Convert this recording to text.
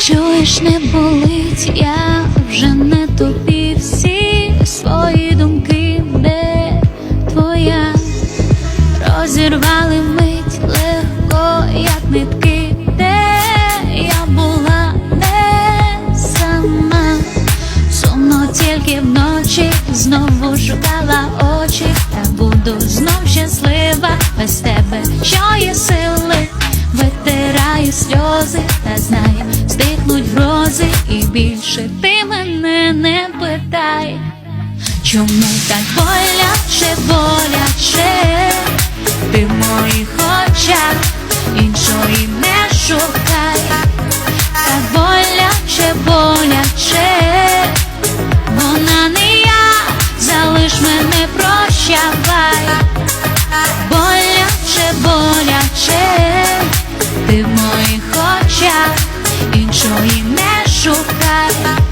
Чуєш, не болить, я вже не тобі всі свої думки, де твоя. Розірвали мить легко, як нитки, де я була, де сама, сумно тільки вночі знову шукала очі, та буду знов щаслива без тебе, сльози, та знаю, стихнуть грози, і більше ти мене не питай. Чому так боляче, боляче, ти в моїх очах іншої не шукай, так боляче, боляче, вона не я, залиш мене шукати.